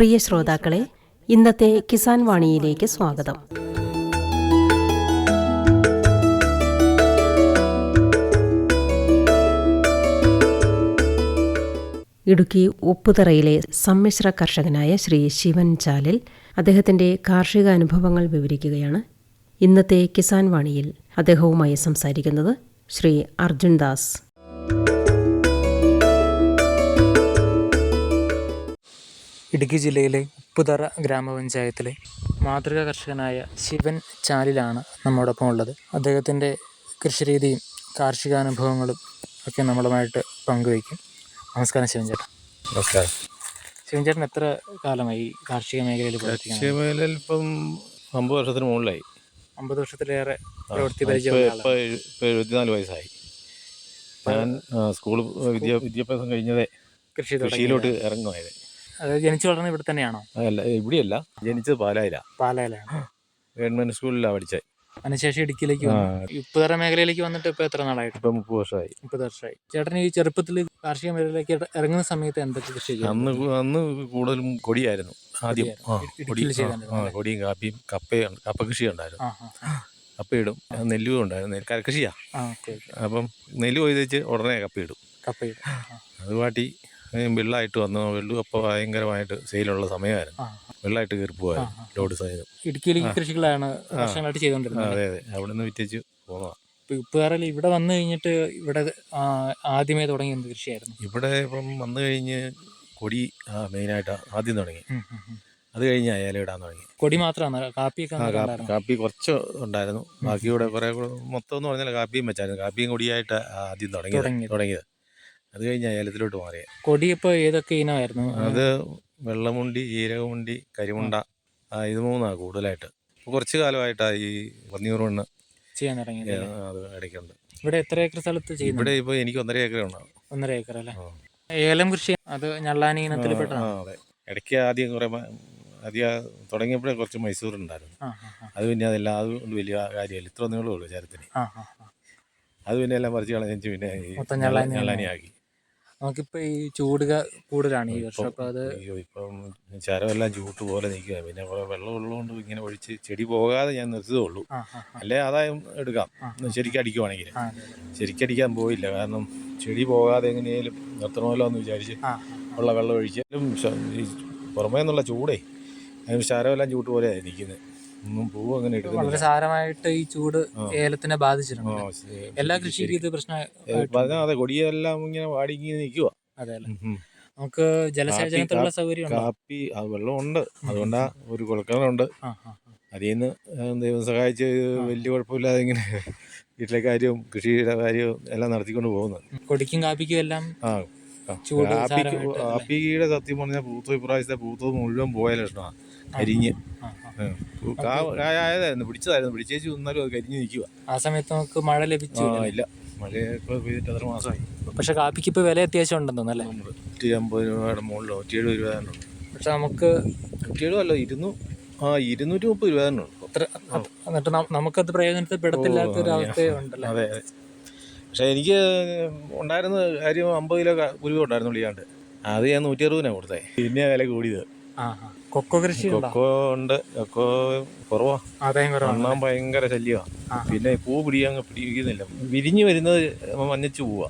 പ്രിയ ശ്രോതാക്കളെ ഇന്നത്തെ കിസാൻ വാണിയിലേക്ക് സ്വാഗതം. ഇടുക്കി ഉപ്പുതറയിലെ സമ്മിശ്ര കർഷകനായ ശ്രീ ശിവൻ ചാലിൽ അദ്ദേഹത്തിന്റെ കാർഷിക അനുഭവങ്ങൾ വിവരിക്കുകയാണ്. ഇന്നത്തെ കിസാൻ വാണിയിൽ അദ്ദേഹവുമായി സംസാരിക്കുന്നത് ശ്രീ അർജുൻ ദാസ്. ഇടുക്കി ജില്ലയിലെ ഉപ്പുതറ ഗ്രാമപഞ്ചായത്തിലെ മാതൃക കർഷകനായ ശിവൻ ചാലിലാണ് നമ്മോടൊപ്പം ഉള്ളത്. അദ്ദേഹത്തിന്റെ കൃഷിരീതിയും കാർഷികാനുഭവങ്ങളും ഒക്കെ നമ്മളുമായിട്ട് പങ്കുവയ്ക്കും. നമസ്കാരം ശിവൻ ചേട്ടൻ നമസ്കാരം. ശിവൻ ചേട്ടൻ എത്ര കാലമായി കാർഷിക മേഖലയിൽ കാർഷിക മേഖലയിൽ ഇപ്പം അമ്പത് വർഷത്തിന് മുകളിലായി. അമ്പത് വർഷത്തിലേറെ പ്രവൃത്തി എഴുപത്തിനാല് വയസ്സായി. ഞാൻ സ്കൂൾ വിദ്യാഭ്യാസം കഴിഞ്ഞതേ കൃഷി കൃഷിയിലോട്ട് ഇറങ്ങുമായിരുന്നു ഇറങ്ങുമായത് ജനിച്ചു വളർന്നത് ഇവിടെ തന്നെയാണോ? അല്ല ഇവിടെയല്ല. ജനിച്ചത് പാലായിലാ. പാലായിലാണ് ഗവൺമെന്റ് സ്കൂളിലാണ് പഠിച്ചത്. അതിനുശേഷം ഇടുക്കിയിലേക്ക് ഉപ്പുതറ മേഖലയിലേക്ക് വന്നിട്ട് ഇപ്പൊ എത്ര നാളായിട്ട്? ഇപ്പൊ മുപ്പത് വർഷമായി. മുപ്പത് വർഷമായി. ചേട്ടൻ ഈ ചെറുപ്പത്തിൽ കാർഷിക മേഖലയിലേക്ക് ഇറങ്ങുന്ന സമയത്ത് എന്തൊക്കെ കൃഷി അന്ന് അന്ന് കൂടുതലും കൊടിയായിരുന്നു. ആദ്യം കൊടിയും കാപ്പിയും കപ്പയും കപ്പ കൃഷി ഉണ്ടായിരുന്നു കപ്പയിടും. നെല്ലും ഉണ്ടായിരുന്നു. ഓക്കെ അപ്പം നെല്ല് കൊയ്തേച്ച് ഉടനെ കപ്പയിടും. കപ്പയിടും. അത് വാട്ടി വെള്ളമായിട്ട് വന്നു. വെള്ളം അപ്പോൾ ഭയങ്കരമായിട്ട് സെയിലുള്ള സമയമായിരുന്നു. വെള്ളായിട്ട് വെള്ളമായിട്ട് കയറി പോകായിരുന്നു. ലോഡ് സഹിതം. ഇടുക്കിയിലേക്ക് കൃഷികളാണ് വർഷങ്ങളായിട്ട് ചെയ്തോണ്ടിരുന്നത് ചെയ്തുകൊണ്ടിരുന്നത് അതെ അതെ. അവിടെ നിന്ന് വിറ്റേച്ച് പോവാ ഇപ്പം ഇവിടെ വന്നു കഴിഞ്ഞിട്ട് ഇവിടെ ആദ്യമേ തുടങ്ങിയ എന്ത് കൃഷിയായിരുന്നു? ഇവിടെ ഇപ്പം വന്നു കഴിഞ്ഞ് കൊടി മെയിനായിട്ട് ആദ്യം തുടങ്ങി. അത് കഴിഞ്ഞ് അയാല ഇടാൻ തുടങ്ങി. കൊടി മാത്രമാണ്? കാപ്പിയൊക്കെ കാപ്പി കുറച്ച് ഉണ്ടായിരുന്നു. ബാക്കി കുറെ കുറേ മൊത്തം എന്ന് പറഞ്ഞാൽ കാപ്പിയും വെച്ചായിരുന്നു. കാപ്പിയും കൊടിയായിട്ട് ആദ്യം തുടങ്ങി തുടങ്ങിയത്. അത് കഴിഞ്ഞ് ഏലത്തിലോട്ട് മാറിയ. കൊടി ഇപ്പോൾ ഏതൊക്കെ ഇനമായിരുന്നു? അത് വെള്ളമുണ്ടി ജീരകമുണ്ടി കരിമുണ്ട ഇത് മൂന്നാണ് കൂടുതലായിട്ട്. കുറച്ച് കാലമായിട്ടാണ് ഈ പന്നിയൂർ മണ്ണ് ചെയ്യാൻ അല്ലേ? അത് ഇടയ്ക്കുണ്ട്. ഇവിടെ എത്ര ഏക്കർ സ്ഥലത്ത് ചെയ്യുന്നു ഇവിടെ ഇപ്പോൾ എനിക്ക് ഒന്നര ഏക്കർ ഉണ്ടാവും ഒന്നര ഏക്കർ അല്ലേ? ഏലം കൃഷി അത് ഞള്ളാനി ഇനത്തിൽ പെട്ടതാണ്? അതെ. ഇടയ്ക്ക് ആദ്യം കുറേ ആദ്യം തുടങ്ങിയപ്പോഴേ കുറച്ച് മൈസൂർ ഉണ്ടായിരുന്നു. അത് പിന്നെ അതെല്ലാം അത് വലിയ കാര്യമല്ല. ഇത്ര നീളമേ ഉള്ളൂ ചരത്തിന്. അത് പിന്നെ എല്ലാം പറിച്ച് കളഞ്ഞു പിന്നെ ഈ നമുക്കിപ്പോ ഈ ചൂട് കൂടുതലാണ് ഈ വർഷം അപ്പൊ അത് അയ്യോ ഇപ്പം ചരമെല്ലാം ചൂട്ട് പോലെ നിൽക്കുക പിന്നെ കുറേ വെള്ളം ഉള്ളതുകൊണ്ട് ഇങ്ങനെ ഒഴിച്ച് ചെടി പോകാതെ ഞാൻ നിർത്തതേ ഉള്ളൂ. അല്ലേ ആദായം എടുക്കാം. ശരിക്കടിക്കുവാണെങ്കിൽ. ശരിക്കടിക്കാൻ പോയില്ല. കാരണം ചെടി പോകാതെ എങ്ങനെയാലും നിർത്തണമല്ലോ എന്ന് വിചാരിച്ച് ഉള്ള വെള്ളം ഒഴിച്ചാലും ഈ പുറമേ നിന്നുള്ള ചൂടേ. അതിന് ശരമെല്ലാം ചൂട്ട് പോലെയാണ് നിൽക്കുന്നത് ഒന്നും പൂവ് അങ്ങനെ വളരെ സാരമായിട്ട് ഈ ചൂട് ഏലത്തിനെ ബാധിച്ചിട്ടുണ്ട്. എല്ലാ കൃഷിക്കും ഇത് പ്രശ്നം അതെ കൊടിയെല്ലാം ഇങ്ങനെ വാടി ഇങ്ങനെ നിൽക്കുക അതെ നമുക്ക് ജലസേചനത്തിനുള്ള സൗകര്യം കാപ്പി അത് വെള്ളമുണ്ട്. അതുകൊണ്ടാ ഒരു ആ. അതിൽ നിന്ന് ദൈവം സഹായിച്ച് വലിയ കുഴപ്പമില്ലാതെ ഇങ്ങനെ വീട്ടിലെ കാര്യവും കൃഷിയുടെ കാര്യവും എല്ലാം നടത്തിക്കൊണ്ട് പോകുന്നത് കൊടിക്കും കാപ്പിക്കും എല്ലാം കാപ്പിയുടെ സത്യം പറഞ്ഞാൽ പൂത്ത ഇപ്രാവശ്യത്തെ പൂത്തത് മുഴുവൻ പോയ ലക്ഷണമാണ് കരിഞ്ഞ്. കായായതായിരുന്നു പിടിച്ചതായിരുന്നു. പിടിച്ചേച്ച് തിന്നാലും അത് കരിഞ്ഞ് നിൽക്കുക ആ സമയത്ത് നമുക്ക് മഴ ലഭിച്ചു ഇല്ല? മഴ ഇപ്പോൾ പെയ്തിട്ട് അത്ര മാസമായി? പക്ഷെ കാപ്പിക്ക് ഇപ്പൊ വില അത്യാവശ്യം ഉണ്ടെന്ന് തോന്നുന്നു അല്ലേ? നൂറ്റി അമ്പത് രൂപയുടെ മുകളിലോ നൂറ്റി എഴുപത് രൂപ തന്നെ പക്ഷെ നമുക്ക് നൂറ്റി എഴുപത് അല്ല ഇരുന്നൂ ആ ഇരുന്നൂറ്റി മുപ്പത് രൂപ തന്നെ എന്നിട്ട് നമുക്കത് പ്രയോജനത്തിൽപ്പെടത്തില്ലാത്ത ഒരു അവസ്ഥയുണ്ടല്ലോ അതെ. അതെ. പക്ഷെ എനിക്ക് ഉണ്ടായിരുന്ന കാര്യം അമ്പത് കിലോ കുരുവ ഉണ്ടായിരുന്നു വിളിയാണ്ട്. അത് ഞാൻ നൂറ്റി അറുപതിനാണ് കൊടുത്തത് പിന്നെ വില കൂടിയത്. ആ. കൊക്കോ കൃഷി ഉണ്ടോ കൊക്കോ ഉണ്ട്. കൊക്കോ കുറവാ. ഭയങ്കര ശല്യമാണ് പിന്നെ പൂ പിടിയാൻ പിടിക്കുന്നില്ല വിരിഞ്ഞു വരുന്നത് മഞ്ഞച്ചു പോവാ.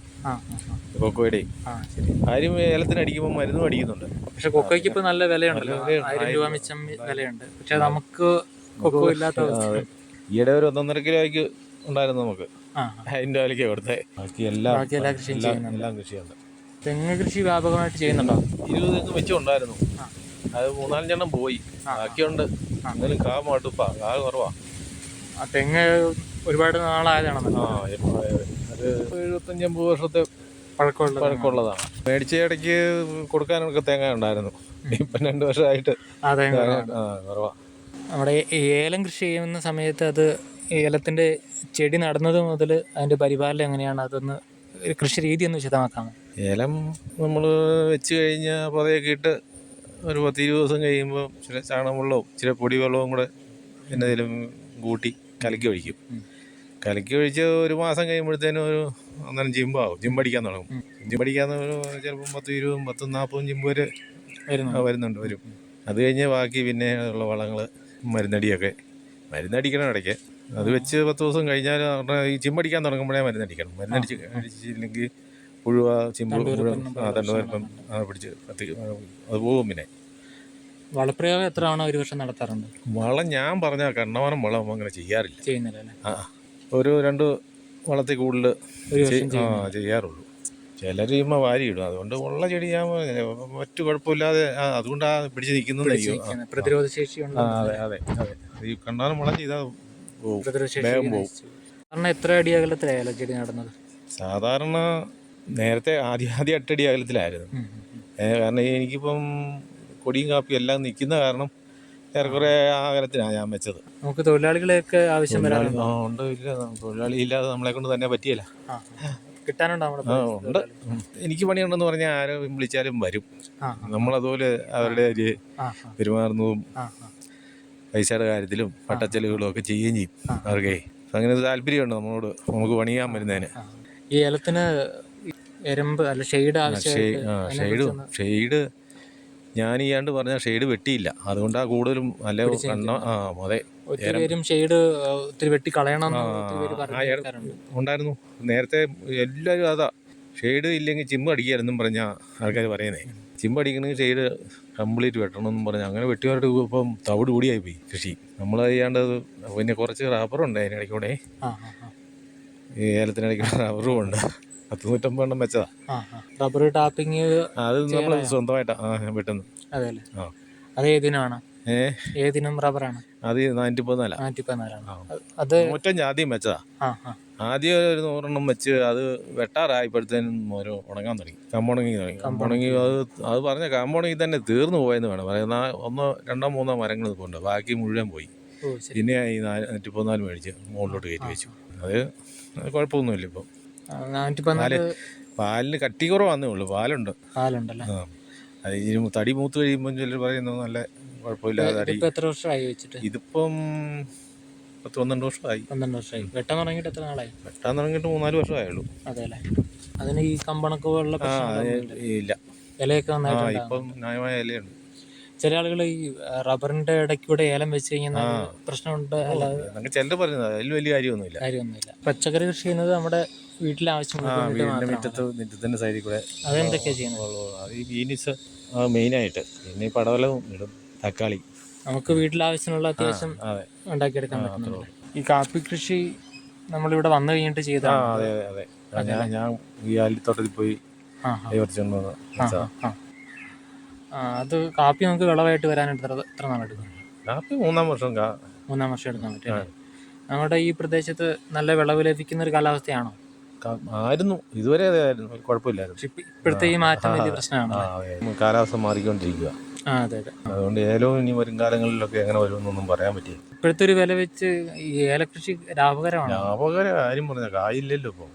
കൊക്കോയുടെ ആ ആ. ശരി. ആരും ഏലത്തിന് അടിക്കുമ്പോൾ മരുന്നും അടിക്കുന്നുണ്ട്. പക്ഷെ കൊക്കോയ്ക്ക് ഇപ്പൊ നല്ല വിലയുണ്ടല്ലോ. ആയിരം രൂപ മിച്ചം വിലയുണ്ട്. പക്ഷെ നമുക്ക് കൊക്കോ ഇല്ലാത്ത. ഈയിടെ ഒരു ഒന്നൊന്നര കിലോയ്ക്ക് ഉണ്ടായിരുന്നു നമുക്ക്. അതിന്റെ വിലയ്ക്ക് കൊടുത്തേ. ബാക്കി എല്ലാം എല്ലാ കൃഷിയും എല്ലാം കൃഷിയുണ്ട്. തെങ്ങ് കൃഷി വ്യാപകമായിട്ട് ചെയ്യുന്നുണ്ടോ? ഇരുപത് തെങ്ങ് വെച്ചുണ്ടായിരുന്നു. അത് മൂന്നാലഞ്ചെണ്ണം പോയി. ബാക്കിയുണ്ട്. എന്നാലും കാ മടുപ്പാ. കാ കുറവാ. ആ തെങ്ങ് ഒരുപാട് നാളായതാണോ ആ ഒരു എഴുപത്തഞ്ച് അമ്പത് വർഷത്തെ പഴക്കമുള്ള പഴക്കമുള്ളതാണ്. മേടിച്ച ഇടയ്ക്ക് കൊടുക്കാനൊക്കെ തേങ്ങ ഉണ്ടായിരുന്നു. ഇപ്പം രണ്ട് വർഷമായിട്ട് ആ കുറവാ. നമ്മുടെ ഏലം കൃഷി ചെയ്യുന്ന സമയത്ത് അത് ഏലത്തിന്റെ ചെടി നടുന്നത് മുതൽ അതിന്റെ പരിപാലനം എങ്ങനെയാണ്? അതൊന്ന് കൃഷി രീതി ഒന്ന് വിശദമാക്കാമോ? ഏലം നമ്മൾ വെച്ച് കഴിഞ്ഞാൽ പതയൊക്കെ ഇട്ട് ഒരു പത്ത് ഇരുപത് ദിവസം കഴിയുമ്പോൾ ചില ചാണകം ചില പൊടിവെള്ളവും പൊടി വെള്ളവും കൂടെ എന്തെങ്കിലും കൂട്ടി കലക്കി ഒഴിക്കും. കലക്കി ഒഴിച്ച് ഒരു മാസം കഴിയുമ്പോഴത്തേനും ഒരു അന്നേരം ജിമ്പാവും ജിമ്പടിക്കാൻ തുടങ്ങും. ജിമ്പടിക്കാൻ ഒരു ചിലപ്പം പത്ത് ഇരുപതും പത്തും നാൽപ്പതും ജിമ്പ് വരെ വരുന്ന വരുന്നുണ്ട് വരും. അത് കഴിഞ്ഞ് ബാക്കി പിന്നെ ഉള്ള വളങ്ങൾ മരുന്നടിയൊക്കെ. മരുന്നടിക്കണം ഇടയ്ക്ക്. അത് വെച്ച് പത്ത് ദിവസം കഴിഞ്ഞാൽ ഈ ചിമ്പടിക്കാൻ തുടങ്ങുമ്പോഴേ മരുന്നടിക്കണം. മരുന്നടിച്ച് അടിച്ചില്ലെങ്കിൽ പുഴുവ ചിമ്പു തണ്ടുവരപ്പം പിടിച്ച് കത്തി അത് പോകും പിന്നെ. വളപ്രയോഗം എത്ര തവണ ഒരു വർഷം നടത്താറുണ്ട്? വളം ഞാൻ പറഞ്ഞ കണ്ണവനം വളം അങ്ങനെ ചെയ്യാറില്ല. ചെയ്യുന്നില്ല ആ ഒരു രണ്ട് വളത്തിൽ കൂടുതൽ ചെയ്യാറുള്ളൂ. ചിലർ ചെയ്യുമ്പോൾ വാരിയിടും അതുകൊണ്ട് ഉള്ള ചെടി ഞാൻ മറ്റു കുഴപ്പമില്ലാതെ അതുകൊണ്ടാണ് അതുകൊണ്ടാ പിടിച്ച് നിൽക്കുന്നതായിരിക്കും പ്രതിരോധ ശേഷി അതെ അതെ അതെ. ഈ കണ്ണാനം വളം ചെയ്താൽ പോകും വേഗം പോകും കാരണം എത്ര അടി അകലത്തിലായാലോ ചെടി നടുന്നത്? സാധാരണ നേരത്തെ ആദ്യ ആദ്യ എട്ടടി അകലത്തിലായിരുന്നു. കാരണം എനിക്കിപ്പം കൊടിയും കാപ്പിയും എല്ലാം നിൽക്കുന്ന കാരണം ഏറെക്കുറെ ആ അകലത്തിനാണ് ഞാൻ വെച്ചത്. നമുക്ക് തൊഴിലാളികളെയൊക്കെ ആവശ്യം ഉണ്ട് ഇല്ല. തൊഴിലാളി ഇല്ലാതെ നമ്മളെ കൊണ്ട് തന്നെ പറ്റിയല്ല. കിട്ടാനുണ്ടോ ഉണ്ട്. എനിക്ക് പണിയുണ്ടെന്ന് പറഞ്ഞാൽ ആരും വിളിച്ചാലും വരും. നമ്മളതുപോലെ അവരുടെ ഒരു പെരുമാറുന്നതും. പൈസയുടെ കാര്യത്തിലും പട്ടച്ചെലവുകളും ഒക്കെ ചെയ്യുകയും ചെയ്യും അവർക്കേ. അങ്ങനെ താല്പര്യമുണ്ട് നമ്മളോട്. നമുക്ക് പണിയാൻ വരുന്നതിന് ഈ ഏലത്തിന് എരമ്പ് അല്ല ഷെയ്ഡ് ആവശ്യമായിട്ട് ഷെയ്ഡ് ഷെയ്ഡ് ഞാൻ ചെയ്യാണ്ട് പറഞ്ഞ ഷെയ്ഡ് വെട്ടിയില്ല. അതുകൊണ്ടാ കൂടുതലും അല്ല കണ്ണ ആ അതെ ഷെയ്ഡ് ഒത്തിരി വെട്ടി കളയണം ഉണ്ടായിരുന്നു. നേരത്തെ എല്ലാവരും അതാ ഷെയ്ഡ് ഇല്ലെങ്കിൽ ചിമ്പ് അടിക്കാരെന്നും പറഞ്ഞ ആൾക്കാർ പറയുന്നേ. ചിമ്പ് അടിക്കണമെങ്കിൽ ഷെയ്ഡ് കംപ്ലീറ്റ് വെട്ടണം എന്ന് പറഞ്ഞ്. അങ്ങനെ വെട്ടിയവരുടെ ഇപ്പം തവിട് കൂടിയായി പോയി കൃഷി നമ്മൾ ചെയ്യാണ്ട് പിന്നെ കുറച്ച് റബ്ബറുണ്ട് അതിനിടയ്ക്കൂടെ. ആ, ആ, ആ. ഈ ഏലത്തിനിടയ്ക്ക് റബ്ബറും ഉണ്ട്. പത്ത് നൂറ്റമ്പത് എണ്ണം വെച്ചതാ. റബ്ബർ ടാപ്പിങ് അത് നമ്മൾ സ്വന്തമായിട്ടാ. ആ വെട്ടുന്നത് അതെ അതേ ദിനം അത് ഏതിനാണ് ഏതിനും റബ്ബറാണ്? അത് നാനൂറ്റി പതിനാലാ നാനൂറ്റി പതിനാലാണ് അത് നൂറ്റഞ്ച് ആദ്യം വെച്ചതാ. ആദ്യം ഒരു നൂറെണ്ണം വെച്ച് അത് വെട്ടാറായപ്പോഴത്തേനും ഓരോ ഉണങ്ങാൻ തുടങ്ങി. കമ്പുണങ്ങി തുടങ്ങി. കമ്പുണങ്ങി. അത് അത് പറഞ്ഞ കമ്പുണങ്ങി തന്നെ തീർന്നു പോയെന്ന് വേണം. പറയുന്ന ഒന്നോ രണ്ടോ മൂന്നോ മരങ്ങൾ ഇതുകൊണ്ട്. ബാക്കി മുഴുവൻ പോയി. പിന്നെ ഈ നാനൂറ്റി പതിനാല് മേടിച്ച് മുകളിലോട്ട് കയറ്റി വെച്ചു. അത് കുഴപ്പമൊന്നുമില്ല ഇപ്പം. പാലിന് കട്ടി കുറവാന്നേ ഉള്ളൂ. പാലുണ്ട്. പാലുണ്ടല്ലേ? അത് ഇനി തടി മൂത്ത് കഴിയുമ്പോൾ ചിലർ പറയുന്നു നല്ല കുഴപ്പമില്ലാതെ തടി. എത്ര വർഷമായി വെച്ചിട്ട്? ഇതിപ്പം പത്ത് പന്ത്രണ്ട് വർഷമായി. പന്ത്രണ്ട് വർഷമായി. വെട്ടാൻ തുടങ്ങിയിട്ട് എത്ര നാളായി? വെട്ടാൻ തുടങ്ങിയിട്ട് മൂന്നാൽ വർഷമായുള്ളൂ. അതെ അല്ലേ അതിന് ഈ കമ്പണക്ക് പോലുള്ള. ഇല്ല. ഇലയൊക്കെ നന്നായിട്ട് ഇപ്പം ന്യായമായ ഇലയുണ്ട്. ചില ആളുകൾ ഈ റബ്ബറിന്റെ ഇടയ്ക്കൂടെ ഏലം വെച്ച് കഴിഞ്ഞാൽ. പ്രശ്നമുണ്ട്. ചിലർ പറയുന്നത് അതിൽ വലിയ കാര്യമൊന്നുമില്ല. കാര്യമൊന്നുമില്ല. പച്ചക്കറി കൃഷി ചെയ്യുന്നത് നമ്മുടെ വീട്ടിലെ ആ ആവശ്യങ്ങൾക്ക് വേണ്ടിയിട്ട് വീടിന്റെ മാത്രമാണ്. മുറ്റത്ത് മുറ്റത്തിന്റെ സൈഡിൽ കൂടെ. ചെയ്യുന്നത്? ഈ ബീനിസ് ആ മെയിനായിട്ട് പിന്നെ ഈ പടവലവും ഇടും തക്കാളി. നമുക്ക് വീട്ടിലാവശ്യമുള്ള അത്യാവശ്യം അതെ. ഉണ്ടാക്കിയെടുക്കാൻ പറ്റുന്നുണ്ട്. ഈ കാപ്പി കൃഷി നമ്മളിവിടെ വന്നു കഴിഞ്ഞിട്ട് ചെയ്ത അതെ അതെ അതെ. ഞാൻ ഈ ആലിത്തോട്ടത്തിൽ പോയി അത് കാപ്പി നമുക്ക് വിളവായിട്ട് വരാനായിട്ട് എത്ര നാളെടുക്കും കാപ്പി മൂന്നാം വർഷം മൂന്നാം വർഷം എടുക്കാൻ പറ്റും? നമ്മുടെ ഈ പ്രദേശത്ത് നല്ല വിളവ് ലഭിക്കുന്ന ഒരു കാലാവസ്ഥയാണോ? ആയിരുന്നു. ഇതുവരെ അതായിരുന്നു. കുഴപ്പമില്ലായിരുന്നു. ഇപ്പോഴത്തെ ഈ മാറ്റം വലിയ പ്രശ്നമാണ് കാലാവസ്ഥ മാറിക്കൊണ്ടിരിക്കുക. അതുകൊണ്ട് ഏലവും ഇനി വരും കാലങ്ങളിലൊക്കെ എങ്ങനെ വരുമെന്നൊന്നും പറയാൻ പറ്റില്ല. ഇപ്പോഴത്തെ ഒരു വില വെച്ച് ഈ ഏലകൃഷി ലാഭകരമാണ്? ലാഭകര ആരും പറഞ്ഞ കായില്ലല്ലോ ഇപ്പോൾ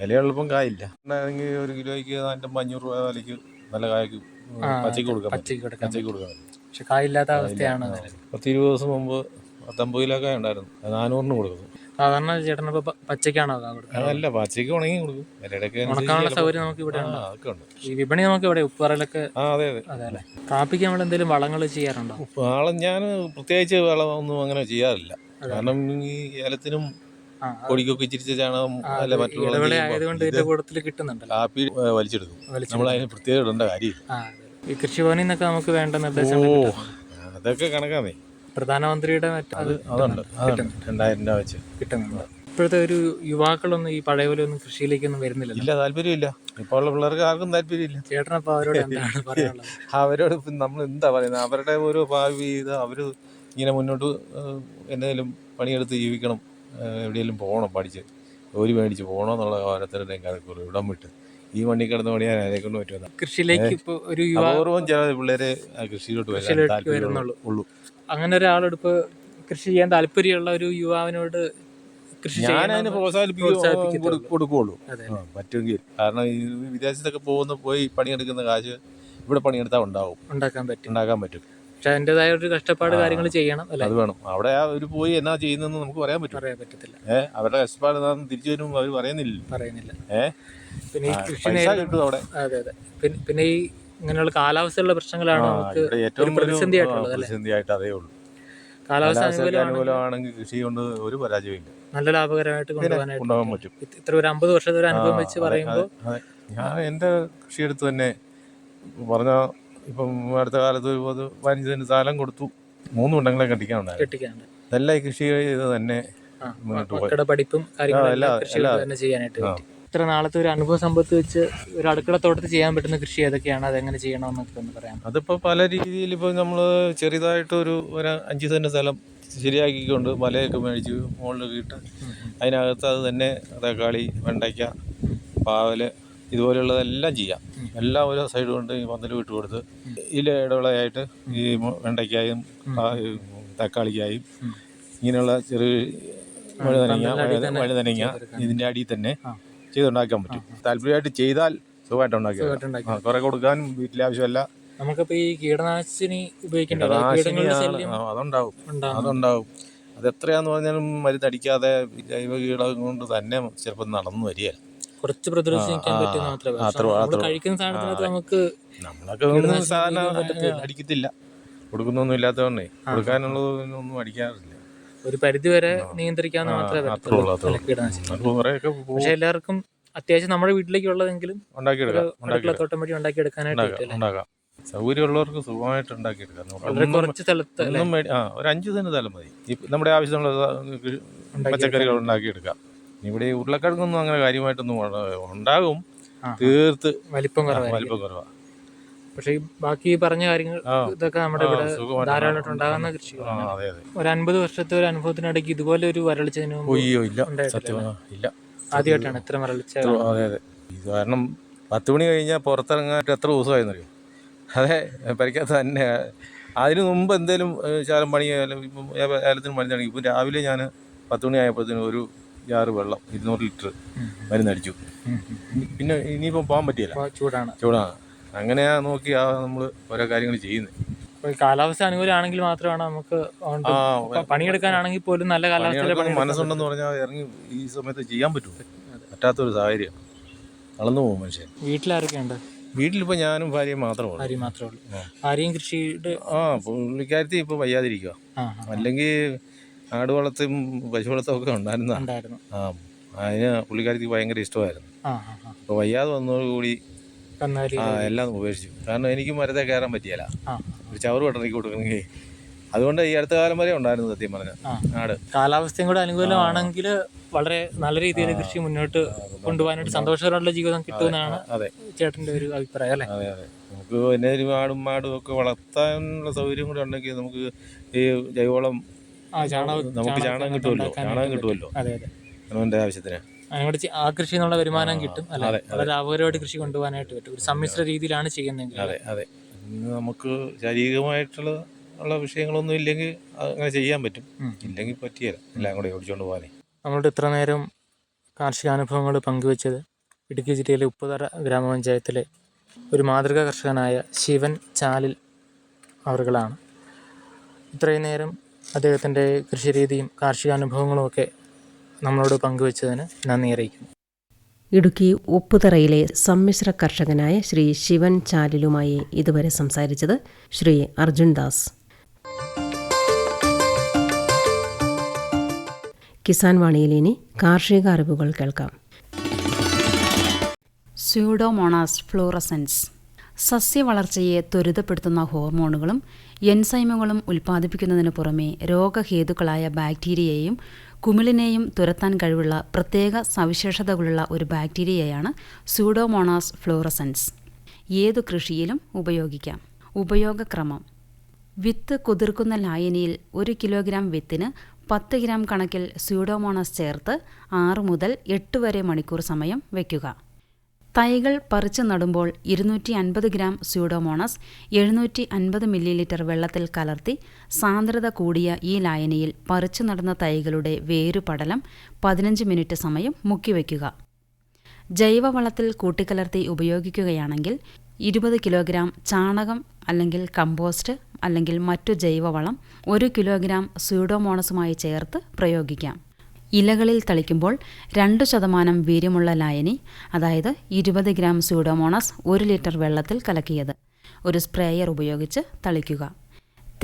വിലയുള്ളപ്പം കായില്ല. ഉണ്ടായിരുന്നെങ്കിൽ ഒരു കിലോയ്ക്ക് നാനൂറ്റമ്പത് അഞ്ഞൂറ് രൂപ വിലയ്ക്ക് നല്ല കായ്ക്ക് പച്ചക്ക് കൊടുക്കാം പച്ചയ്ക്ക് കൊടുക്കാം പക്ഷെ കായില്ലാത്ത അവസ്ഥയാണ് പത്തിരുപത് പത്ത് ഇരുപത് ദിവസം മുമ്പ് പത്തൊമ്പത് കായ ഉണ്ടായിരുന്നു. നാനൂറിന് കൊടുക്കും സാധാരണ ചേട്ടൻ ഇപ്പൊ പ- പച്ചയ്ക്കാണോ കാ കൊടുക്കുക അതല്ല പച്ചക്ക് ഉണങ്ങി കൊടുക്കും. ഉണക്കാനുള്ള സൗകര്യം നമുക്ക് ഇവിടെ ഉണ്ടോ. ഈ വിപണി നമുക്ക് ഇവിടെ ഉപ്പറയിലൊക്കെ അതെ അതെ. കാപ്പിക്ക് നമ്മൾ എന്തെങ്കിലും വളങ്ങൾ ചെയ്യാറുണ്ടോ? വളം ഞാൻ പ്രത്യേകിച്ച് വളമൊന്നും അങ്ങനെ ചെയ്യാറില്ല. കാരണം ഈ ഏലത്തിനും കൊടിക്കൊക്കെ ഇച്ചിരിച്ച ചാണകം അല്ല മറ്റുള്ള കിട്ടുന്നുണ്ടല്ലോ. കാപ്പി വലിച്ചെടുക്കും. നമ്മൾ അതിന് പ്രത്യേകം ഇടേണ്ട കാര്യമില്ല. ഈ കൃഷിഭവനിൽ നിന്നൊക്കെ നമുക്ക് വേണ്ട നിർദ്ദേശം അതൊക്കെ കണക്കാന്നേ. പ്രധാനമന്ത്രിയുടെ അത് അതുണ്ട് അതുണ്ട് രണ്ടായിരം രൂപ വെച്ച്. കിട്ടുന്നുണ്ട്. ഇപ്പോഴത്തെ ഒരു യുവാക്കളൊന്നും ഈ പഴയ പോലെ ഒന്നും കൃഷിയിലേക്കൊന്നും വരുന്നില്ല ഇല്ല താല്പര്യമില്ല. ഇപ്പോൾ ഉള്ള പിള്ളേർക്ക് ആർക്കും താല്പര്യമില്ല. ചേട്ടനപ്പോ അവരോട് എന്താണ് പറയാനുള്ളത്? അവരോട് നമ്മൾ എന്താ പറയുന്നത്? അവരുടെ ഒരു ഭാവി ഇത് അവർ ഇങ്ങനെ മുന്നോട്ട് എന്തെങ്കിലും പണിയെടുത്ത് ജീവിക്കണം എവിടെയെങ്കിലും പോകണം പഠിച്ച്. ജോലി മേടിച്ച് പോകണമെന്നുള്ള ഓരോരുത്തരുടെയും കണക്കൂർ ഇവിടം വിട്ട്. ഈ വണ്ടി കിടന്ന് പണിയാൻ അതിനെക്കൊണ്ട് കൊണ്ട് പറ്റുമെന്ന്. കൃഷിയിലേക്ക് ഇപ്പോൾ ഒരു അപൂർവം ചില പിള്ളേരെ കൃഷിയിലോട്ട് വരാൻ താല്പര്യമുള്ളൂ അങ്ങനെ ഒരാളോട് ഇപ്പൊ കൃഷി ചെയ്യാൻ താല്പര്യമുള്ള ഒരു യുവാവിനോട് കൃഷി ഞാൻ അതിനെ പ്രോത്സാഹിപ്പിക്കും ആ, പറ്റുമെങ്കിൽ. കാരണം ഈ വിദേശത്തൊക്കെ പോകുന്ന പോയി പണിയെടുക്കുന്ന കാശ് ഇവിടെ പണിയെടുത്താൽ ഉണ്ടാവും. ഉണ്ടാക്കാൻ പറ്റും. ഉണ്ടാക്കാൻ പറ്റും. പക്ഷെ അതിന്റെതായ ഒരു കഷ്ടപ്പാട് കാര്യങ്ങൾ ചെയ്യണം അല്ലേ? അത് വേണം. അവിടെ ആ ഒരു പോയി എന്നാ ചെയ്യുന്നതെന്ന് നമുക്ക് പറയാൻ പറ്റും. പറയാൻ പറ്റത്തില്ല. ഏഹ് അവരുടെ കഷ്ടപ്പാട് എന്താണെന്ന് തിരിച്ചു വരുമ്പോൾ അവർ പറയുന്നില്ല പറയുന്നില്ല. ഏഹ് പിന്നെ ഈ കൃഷി അവിടെ. അതെ അതെ. പിന്നെ ഈ ഇങ്ങനെയുള്ള കാലാവസ്ഥയുള്ള പ്രശ്നങ്ങളാണ് നമുക്ക് ഏറ്റവും ഒരു പ്രതിസന്ധി ഒരു, ആ, ആയിട്ടുള്ളത് അല്ലേ? പ്രതിസന്ധിയായിട്ട് അതേ ഉള്ളൂ. കാലാവസ്ഥ അനുകൂലമാണെങ്കിൽ കൃഷി കൊണ്ട് ഒരു പരാജയമില്ല നല്ല ലാഭകരമായിട്ട് കൊണ്ടുപോകാനായിട്ട് കൊണ്ടുപോകാൻ പറ്റും. ഇത്ര ഒരു അമ്പത് വർഷത്തെ ഒരു അനുഭവം വെച്ച് പറയുമ്പോൾ. ഞാൻ എന്റെ കൃഷിയെടുത്ത് തന്നെ പറഞ്ഞ ഇപ്പം അടുത്ത കാലത്ത് ഒരു പത് പതിനഞ്ച് സ്ഥലം കൊടുത്തു. മൂന്ന് ഉണ്ടെങ്കിലേ കെട്ടിക്കാനുണ്ടായിരുന്നു. കെട്ടിക്കാണ്ട് ഇതെല്ലാം ഈ കൃഷി ചെയ്ത് തന്നെ ആ, മുന്നോട്ട് പോയി. പഠിപ്പും കാര്യങ്ങളും എല്ലാം ചെയ്യാനായിട്ട് ഇത്ര നാളത്തെ ഒരു അനുഭവ സമ്പത്ത് വെച്ച് ഒരു അടുക്കള തോട്ടത്തിൽ ചെയ്യാൻ പറ്റുന്ന കൃഷി ഏതൊക്കെയാണ് അതെങ്ങനെ ചെയ്യണമെന്നൊക്കെ ഒന്ന് പറയാം അതിപ്പോൾ പല രീതിയിൽ ഇപ്പോൾ നമ്മൾ ചെറുതായിട്ടൊരു ഒരു അഞ്ച് സെന്റ് സ്ഥലം ശരിയാക്കിക്കൊണ്ട് മലയൊക്കെ മേടിച്ച് മുകളിൽ ഇട്ട് അതിനകത്ത് അത് തന്നെ തക്കാളി വെണ്ടയ്ക്ക പാവൽ ഇതുപോലെയുള്ളതെല്ലാം ചെയ്യാം എല്ലാം ഓരോ സൈഡ് കൊണ്ട് ഈ പന്തൽ വിട്ട് കൊടുത്ത് ഇതിൽ ഇടവിളയായിട്ട് ഈ വെണ്ടയ്ക്കായും തക്കാളിക്കായും ഇങ്ങനെയുള്ള ചെറിയ വഴുതനങ്ങ വഴുതനങ്ങ. ഇതിന്റെ അടിയിൽ തന്നെ. ചെയ്തുണ്ടാക്കാൻ പറ്റും. താല്പര്യമായിട്ട് ചെയ്താൽ സുഖമായിട്ട് ഉണ്ടാക്കി കുറെ കൊടുക്കാനും വീട്ടിലെ ആവശ്യമല്ല. നമുക്കിപ്പോ ഈ കീടനാശിനി ഉപയോഗിക്കേണ്ട അതുണ്ടാവും. അതുണ്ടാവും. അത് എത്രയാന്ന് പറഞ്ഞാലും മരുന്നടിക്കാതെ ജൈവ കീടകം കൊണ്ട് തന്നെ ചിലപ്പോൾ നടന്നു വരികയല്ല. കുറച്ച് പ്രതിരോധിക്കാൻ ആ, പറ്റുന്ന മാത്രമേ കഴിക്കുന്ന സാധനത്തിനകത്ത് നമുക്ക് നമ്മളൊക്കെ സാധാരണ അടിക്കത്തില്ല. കൊടുക്കുന്നൊന്നും ഇല്ലാത്തതുകൊണ്ടേ കൊടുക്കാനുള്ളതൊന്നും അടിക്കാറില്ല. ഒരു പരിധി വരെ നിയന്ത്രിക്കാന്ന് മാത്രമേ അത്രേ പറ്റത്തുള്ളൂ. അല്ല, കീടനാശിനി കുറേയൊക്കെ പക്ഷെ എല്ലാവർക്കും അത്യാവശ്യം നമ്മുടെ വീട്ടിലേക്ക് ഉള്ളതെങ്കിലും ഉണ്ടാക്കിയെടുക്കാം. അടുക്കളത്തോട്ടം വഴി ഉണ്ടാക്കിയെടുക്കാനായിട്ട് ഉണ്ടാക്കാം പറ്റും ഉണ്ടാക്കാം. സൗകര്യമുള്ളവർക്ക് സുഖമായിട്ട് ഉണ്ടാക്കിയെടുക്കാം. വളരെ ഒന്നും കുറച്ച് സ്ഥലത്ത് അല്ലേ? ഒന്നും മേടി ആ ഒരു അഞ്ച് സ്ഥലം മതി. ഈ നമ്മുടെ ആവശ്യമുള്ള കൃ- പച്ചക്കറികൾ ഉണ്ടാക്കിയെടുക്കാം. ഇവിടെ ഈ ഉരുളക്കിഴങ്ങൊന്നും അങ്ങനെ കാര്യമായിട്ടൊന്നും ഉണ്ട- ഉണ്ടാകും. ആ, തീർത്ത് വലിപ്പം കുറവായിരിക്കും. വലിപ്പം കുറവാണ് പക്ഷെ ഈ ബാക്കി പറഞ്ഞ കാര്യങ്ങൾ ഇതൊക്കെ നമ്മുടെ ഇവിടെ ധാരാളമായിട്ട് ഉണ്ടാകുന്ന കൃഷി കൃഷികളാണ്. ഒരു അൻപത് വർഷത്തെ ഒരു അനുഭവത്തിനിടയ്ക്ക് ഇതുപോലെ ഒരു വരൾച്ചതിന് ഇല്ല. ആദ്യമായിട്ടാണ് ഇത്ര വരൾച്ച ഇത്ര- അതെ അതെ. ഇത് കാരണം പത്ത് മണി കഴിഞ്ഞാൽ പുറത്തിറങ്ങാനായിട്ട് എത്ര ദിവസമായിരുന്നു അതെ പരിക്കാത്ത തന്നെ. അതിന് മുമ്പ് എന്തേലും ശാലം പണി ഇപ്പം ഏലത്തിന് പണി തുടങ്ങി ഇപ്പം രാവിലെ ഞാൻ പത്ത് മണി ആയപ്പോഴത്തേനും ഒരു ജാറ് വെള്ളം ഇരുന്നൂറ് ലിറ്റർ മരുന്നടിച്ചു പിന്നെ ഇനിയിപ്പം പോകാൻ പറ്റിയല്ല. ചൂടാണ്. ചൂടാണ്. അങ്ങനെയാ നോക്കി ആ നമ്മൾ ഓരോ കാര്യങ്ങൾ ചെയ്യുന്നത് കാലാവസ്ഥ അനുകൂലമാണെങ്കിൽ മാത്രമാണ് നമുക്ക് ഇപ്പൊ പണിയെടുക്കാനാണെങ്കിൽ പോലും നല്ല കാലാവസ്ഥ മനസ്സുണ്ടെന്ന് പറഞ്ഞാൽ ഇറങ്ങി ഈ സമയത്ത് ചെയ്യാൻ പറ്റും പറ്റാത്തൊരു സാഹചര്യം. വളർന്നു പോകും മനുഷ്യൻ. വീട്ടിലാരൊക്കെയുണ്ട്? വീട്ടിലിപ്പോൾ ഞാനും ഭാര്യയും മാത്രമേ ഉള്ളൂ. ഭാര്യ മാത്രമേ ഉള്ളൂ. ഭാര്യയും കൃഷിയുടെ ആ പുള്ളിക്കാരത്തി ഇപ്പോൾ വയ്യാതിരിക്കുക അല്ലെങ്കിൽ ആട് വളർത്തും പശു വളർത്തും ഒക്കെ ഉണ്ടായിരുന്ന. ആ അതിന് പുള്ളിക്കാരത്തിക്ക് ഭയങ്കര ഇഷ്ടമായിരുന്നു. അപ്പോൾ വയ്യാതെ വന്നതോടുകൂടി കന്നാലി ആ എല്ലാം ഉപേക്ഷിച്ചു. കാരണം എനിക്ക് മരത്തെ കയറാൻ പറ്റിയല്ല. ഒരു ചവറ് വെട്ടണക്കി കൊടുക്കണമെങ്കിൽ അതുകൊണ്ട് ഈ അടുത്ത കാലം വരെ ഉണ്ടായിരുന്നു സത്യം പറഞ്ഞ. നാട്. കാലാവസ്ഥയും കൂടെ അനുകൂലമാണെങ്കിൽ വളരെ നല്ല രീതിയിൽ കൃഷി മുന്നോട്ട് കൊണ്ടുപോകാനായിട്ട് സന്തോഷകരമുള്ള ജീവിതം കിട്ടുമെന്നാണ് അതെ ചേട്ടന്റെ ഒരു അഭിപ്രായം അല്ലേ? അതെ അതെ. നമുക്ക് പിന്നെ ഒരു ആടും മാടും ഒക്കെ വളർത്താനുള്ള സൗകര്യം കൂടെ ഉണ്ടെങ്കിൽ നമുക്ക് ഈ ജൈവവളം നമുക്ക് ചാണകം കിട്ടുമല്ലോ. ചാണകം. കിട്ടുമല്ലോ. അതെ അതെ. അവന്റെ ആവശ്യത്തിന്. അതിനോട് ആ കൃഷി എന്നുള്ള വരുമാനം കിട്ടും. അല്ലെ? വളരെ ലാഭകരമായിട്ട് കൃഷി കൊണ്ടുപോകാനായിട്ട് പറ്റും. ഒരു സമ്മിശ്ര രീതിയിലാണ് ചെയ്യുന്നതെങ്കിൽ. അതെ അതെ. നമുക്ക് ശാരീരികമായിട്ടുള്ള ഉള്ള വിഷയങ്ങളൊന്നും ഇല്ലെങ്കിൽ അങ്ങനെ ചെയ്യാൻ പറ്റും. ഇല്ലെങ്കിൽ പറ്റിയല്ല എല്ലാം കൂടെ ഓടിച്ചുകൊണ്ട് പോകാനേ. നമ്മളുടെ ഇത്ര നേരം കാർഷിക അനുഭവങ്ങൾ പങ്കുവച്ചത് ഇടുക്കി ജില്ലയിലെ ഉപ്പുതറ ഗ്രാമപഞ്ചായത്തിലെ ഒരു മാതൃകാ കർഷകനായ ശിവൻ ചാലിൽ അവറുകളാണ്. ഇത്രയും നേരം അദ്ദേഹത്തിന്റെ കൃഷിരീതിയും കാർഷിക അനുഭവങ്ങളും ഒക്കെ നമ്മളോട് പങ്കുവച്ചതിന് നന്ദി അറിയിക്കുന്നു. ഇടുക്കി ഉപ്പുതറയിലെ സമ്മിശ്ര കർഷകനായ ശ്രീ ശിവൻ ചാലിലുമായി ഇതുവരെ സംസാരിച്ചത് ശ്രീ അർജുൻ ദാസ്. കിസാൻ വാണിയിൽ ഇനി കാർഷിക അറിവുകൾ കേൾക്കാം. സ്യൂഡോമോണാസ് ഫ്ലോറസൻസ് സസ്യവളർച്ചയെ ത്വരിതപ്പെടുത്തുന്ന ഹോർമോണുകളും എൻസൈമുകളും ഉൽപ്പാദിപ്പിക്കുന്നതിന് പുറമെ രോഗഹേതുക്കളായ ബാക്ടീരിയയെയും കുമിളിനെയും തുരത്താൻ കഴിവുള്ള പ്രത്യേക സവിശേഷതകളുള്ള ഒരു ബാക്ടീരിയയാണ് സൂഡോമോണാസ് ഫ്ലോറസൻസ് ഏതു കൃഷിയിലും ഉപയോഗിക്കാം. ഉപയോഗക്രമം. വിത്ത് കുതിർക്കുന്ന ലായനിയിൽ ഒരു കിലോഗ്രാം വിത്തിന് പത്ത് ഗ്രാം കണക്കിൽ സ്യൂഡോമോണസ് ചേർത്ത് ആറ് മുതൽ എട്ട് വരെ മണിക്കൂർ സമയം വയ്ക്കുക. തൈകൾ പറിച്ചു നടുമ്പോൾ ഇരുന്നൂറ്റി അൻപത് ഗ്രാം സ്യൂഡോമോണസ് എഴുന്നൂറ്റി അൻപത് മില്ലി ലിറ്റർ വെള്ളത്തിൽ കലർത്തി സാന്ദ്രത കൂടിയ ഈ ലായനിയിൽ പറിച്ചു നടന്ന തൈകളുടെ വേരുപടലം പതിനഞ്ച് മിനിറ്റ് സമയം മുക്കിവയ്ക്കുക ജൈവവളത്തിൽ കൂട്ടിക്കലർത്തി ഉപയോഗിക്കുകയാണെങ്കിൽ ഇരുപത് കിലോഗ്രാം ചാണകം അല്ലെങ്കിൽ കമ്പോസ്റ്റ് അല്ലെങ്കിൽ മറ്റു ജൈവവളം ഒരു കിലോഗ്രാം സ്യൂഡോമോണസുമായി ചേർത്ത് പ്രയോഗിക്കാം. ഇലകളിൽ തളിക്കുമ്പോൾ രണ്ട് ശതമാനം വീര്യമുള്ള ലായനി അതായത് ഇരുപത് ഗ്രാം സ്യൂഡോമോണസ് ഒരു ലിറ്റർ വെള്ളത്തിൽ കലക്കിയത്. ഒരു സ്പ്രേയർ ഉപയോഗിച്ച് തളിക്കുക.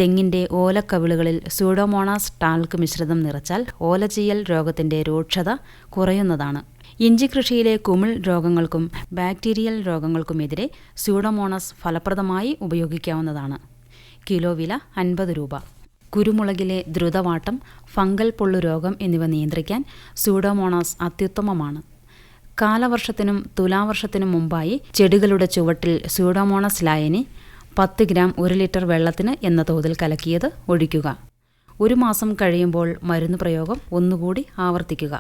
തെങ്ങിന്റെ ഓലക്കവിളുകളിൽ സ്യൂഡോമോണാസ് ടാൽക്ക് മിശ്രിതം നിറച്ചാൽ ഓലചീയൽ രോഗത്തിന്റെ രൂക്ഷത കുറയുന്നതാണ്. ഇഞ്ചി കൃഷിയിലെ കുമിൾ രോഗങ്ങൾക്കും ബാക്ടീരിയൽ രോഗങ്ങൾക്കുമെതിരെ സ്യൂഡോമോണസ് ഫലപ്രദമായി ഉപയോഗിക്കാവുന്നതാണ്. കിലോ വില അൻപത് രൂപ. കുരുമുളകിലെ ദ്രുതവാട്ടം ഫംഗൽ പൊള്ളു രോഗം എന്നിവ നിയന്ത്രിക്കാൻ സ്യൂഡോമോണാസ് അത്യുത്തമമാണ്. കാലവർഷത്തിനും തുലാവർഷത്തിനും മുമ്പായി ചെടികളുടെ ചുവട്ടിൽ സ്യൂഡോമോണസ് ലായനി പത്ത് ഗ്രാം ഒരു ലിറ്റർ വെള്ളത്തിന് എന്ന തോതിൽ കലക്കിയത് ഒഴിക്കുക. ഒരു മാസം കഴിയുമ്പോൾ മരുന്ന് പ്രയോഗം ഒന്നുകൂടി ആവർത്തിക്കുക.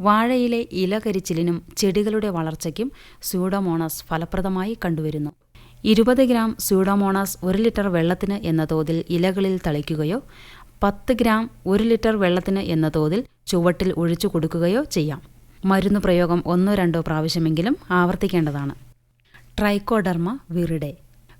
വാഴയിലെ ഇലകരിച്ചിലിനും ചെടികളുടെ വളർച്ചയ്ക്കും സ്യൂഡോമോണസ് ഫലപ്രദമായി കണ്ടുവരുന്നു. ഇരുപത് ഗ്രാം സ്യൂഡോമോണാസ് ഒരു ലിറ്റർ വെള്ളത്തിന് എന്ന തോതിൽ ഇലകളിൽ തളിക്കുകയോ പത്ത് ഗ്രാം ഒരു ലിറ്റർ വെള്ളത്തിന് എന്ന തോതിൽ ചുവട്ടിൽ ഒഴിച്ചു കൊടുക്കുകയോ ചെയ്യാം. മരുന്ന് പ്രയോഗം ഒന്നോ രണ്ടോ പ്രാവശ്യമെങ്കിലും ആവർത്തിക്കേണ്ടതാണ്. ട്രൈക്കോഡർമ വിറിഡെ